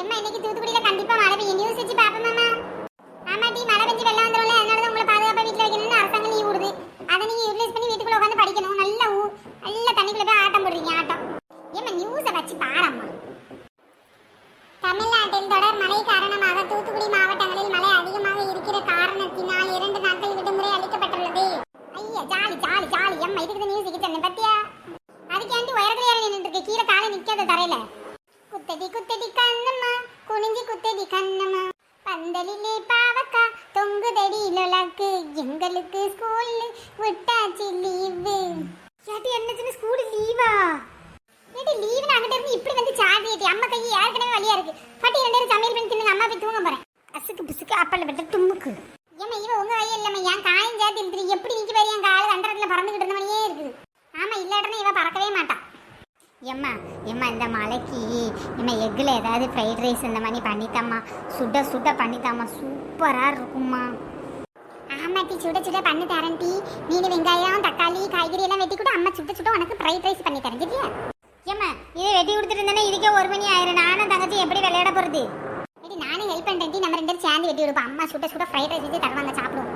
எம்மா இன்னைக்கு தூத்துக்குடியில கண்டிப்பா மழை பெய்யும். நியூஸ் வச்சு பாப்போமாமா ஆமா டி மழை பெஞ்சு வெள்ளம் வந்துரும்ல அதனால தான் உங்களை பாதுகாப்பா வீட்டுல வைக்கணும்னு அரசாங்கம் லீவ் விடுது. அதை நீங்க யூட்டிலைஸ் பண்ணி வீட்டுக்குள்ள உட்காந்து படிக்கணும். நல்ல ஊ- நல்ல தண்ணிக்குள்ள போய் ஆட்டம் போடுறீங்க ஆட்டம். ஏமா நியூஸை வச்சு பாரம்மா. தமிழ்நாட்டில் தொடர் மழை காரணமாக தூத்துக்குடி மாவட்டங்களில் மழை அதிகமாக இருக்கிற காரணத்தினால் இரண்டு நாட்கள் விடுமுறை அளிக்கப்பட்டுள்ளது. ஐயா ஜாலி ஜாலி ஜாலி. எம்மா இதுக்கு நியூஸ் சொன்னேன் பத்தியா? அதுக்கு அதுக்கேண்டி உயரத்துல ஏறி நின்றுட்டு இருக்கு? கீழே காலை நிக்காத தரையில. குத்தடி குத்தடி கண்ணு குனிஞ்சு குத்தடி கண்ணம்மா பந்தலிலே பாவக்கா தொங்குதடி லொலக்கு எங்களுக்கு ஸ்கூல் விட்டாச்சு லீவு ஏட்டி என்னச்சுன்னு ஸ்கூல் லீவா ஏட்டி லீவு அங்கிட்ட இருந்து இப்படி வந்து சார்ஜ் ஏட்டி அம்மா கை ஏற்கனவே வழியா இருக்கு பாட்டி ரெண்டு பேரும் சமையல் பண்ணி தின்னு அம்மா போய் தூங்க போறேன் அசுக்கு பிசுக்கு அப்பல்ல விட்டு தும்முக்கு ஏமா இவ உங்க வழி இல்லம்மா என் காயம் சேர்த்து இழுத்துட்டு எப்படி நிக்க பாரு என் கால அண்டரத்துல பறந்துகிட்டு இருந்த மாதிரியே இருக்குது ஆமா இல்லாட்டனா இவ பறக்கவே மாட்டான் எம்மா எம்மா இந்த மலைக்கு எம்மா எக்கில் ஏதாவது ஃப்ரைட் ரைஸ் இந்த மாதிரி பண்ணித்தாம்மா. சுட சுட பண்ணித்தாம்மா. சூப்பராக இருக்கும்மா. ஆமாட்டி சுட சுட பண்ணி தரேன் டீ. மீன் வெங்காயம் தக்காளி காய்கறி எல்லாம் வெட்டி கூட. அம்மா சுட சுட உனக்கு ஃப்ரைட் ரைஸ் பண்ணி தரேன் சரியா ஏம்மா இதை வெட்டி கொடுத்துட்டு இருந்தேன்னா இதுக்கே ஒரு மணி ஆயிரம். நானும் தங்கச்சி எப்படி விளையாட போகிறது ஏடி நானும் ஹெல்ப் பண்ணுறேன் டீ. நம்ம ரெண்டு பேரும் சேர்ந்து வெட்டி கொடுப்போம். அம்மா சுட சுட ஃப்ரைட் ரைஸ் வச்சு தருவாங்க சாப்பிடுவோம்.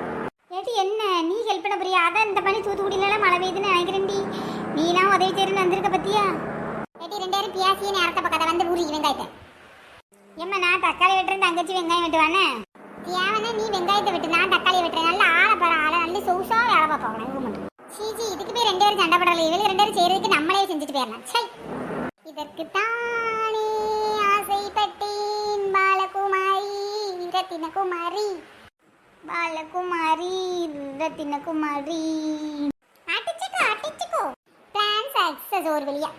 ஏடி என்ன? நீ ஹெல்ப் பண்ண போறியா? அதான் இந்த பண்ணி தூத்துக்குடியிலலாம் மழை பெய்யுதுன்னு நினைக்கிறேன் டி. நீலாம் உதவி செய்யறேன்னு வந்திருக்க பத்தியா? ரெண்டு பேரும் பியாசியே பக்கத்தை வந்து ஊறி வெங்காயத்தை. ஏம்மா நான் தக்காளி வெட்டுறேன் தங்கச்சி வெங்காயம் வெட்டுவானே? தேவனா நீ வெங்காயத்தை வெட்டு நான் தக்காளி வெட்டுறேன். நல்லா ஆளை போற ஆளை நல்ல சொகுசா வேலை பார்ப்பாங்க இவங்க மட்டும். சீஜி இதுக்கு போய் ரெண்டு பேரும் சண்டை படல இவங்க ரெண்டு பேரும் செய்யறதுக்கு நம்மளே செஞ்சுட்டு போயிடலாம். சை இதற்கு தானே ஆசைப்பட்டேன் பாலகுமாரி ரத்தினகுமாரி பாலகுமாரி ரத்தினகுமாரி அடிச்சுக்கோ அடிச்சுக்கோ. பிளான் சக்சஸ் ஒரு வழியா.